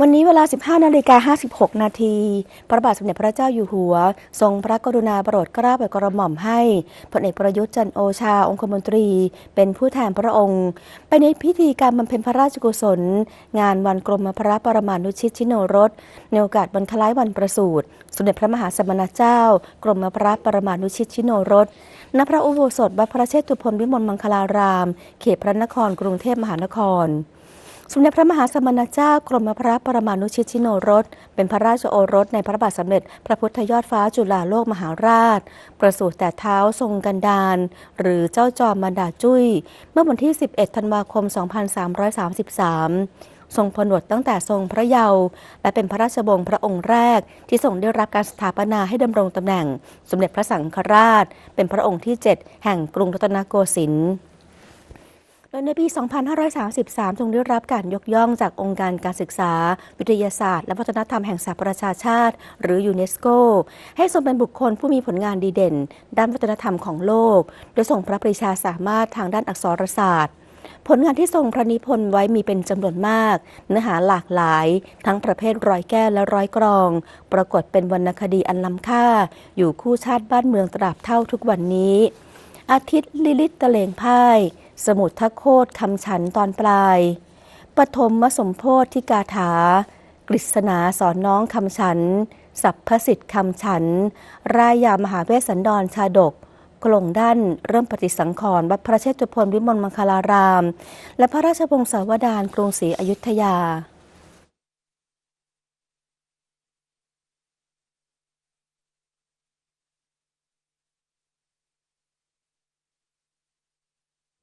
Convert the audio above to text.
วันนี้เวลา 15 นาฬิกา 56 นาที พระบาทสมเด็จพระเจ้าอยู่หัว ทรงพระกรุณาโปรดเกล้าโปรดกระหม่อมให้พลเอกประยุทธ์จันทร์โอชา องคมนตรี เป็นผู้แทนพระองค์ ไปในพิธีการบำเพ็ญพระราชกุศล งานวันกรมพระปรมานุชิตชิโนรสในโอกาสวันคล้ายวันประสูติสมเด็จพระมหาสมณเจ้า กรมพระปรมานุชิตชิโนรสณพระอุโบสถวัดพระเชตุพนวิมลมังคลาราม เขตพระนครกรุงเทพมหานคร สมเด็จพระมหาสมณเจ้ากรมพระปรมานุชิตชิโนรส เป็นพระราชโอรสในพระบาทสมเด็จ พระพุทธยอดฟ้าจุฬาโลกมหาราช ประสูติแต่เท้าทรงกันดารหรือเจ้าจอมมันดาจุ้ย เมื่อวันที่ 11 ธันวาคม 2333 ทรงผนวดตั้งแต่ทรงพระเยาว์และเป็นพระราชวงศ์พระองค์แรก ที่ทรงได้รับการสถาปนาให้ดำรงตำแหน่ง สมเด็จพระสังฆราช เป็นพระองค์ที่ 7 แห่งกรุงรัตนโกสินทร์ โดยในปี 2533 ทรงได้รับการยกย่องจากองค์การการศึกษา วิทยาศาสตร์ และวัฒนธรรมแห่งสหประชาชาติ หรือยูเนสโก ให้ทรงเป็นบุคคลผู้มีผลงานดีเด่น ด้านวัฒนธรรมของโลก โดยทรงพระปรีชาสามารถทางด้านอักษรศาสตร์ ผลงานที่ทรงพระนิพนธ์ไว้มีเป็นจำนวนมาก เนื้อหาหลากหลาย ทั้งประเภทร้อยแก้วและร้อยกรอง ปรากฏเป็นวรรณคดีอันล้ำค่า อยู่คู่ชาติบ้านเมืองตราบเท่าทุกวันนี้ อาทิตย์ลิลิตตะเลงพ่าย สมุทรทโคตคำฉันตอนปลาย ปฐมมสมโพธิที่กาถา กฤษณาสอนน้องคำฉัน สัพพสิทธิ์คำฉัน รายยามหาเวสสันดรชาดกกลงด้านเริ่มปฏิสังขรณ์วัดพระเชตุพนวิมลมังคลาราม และพระราชวงศาวดารกรุงศรีอยุธยา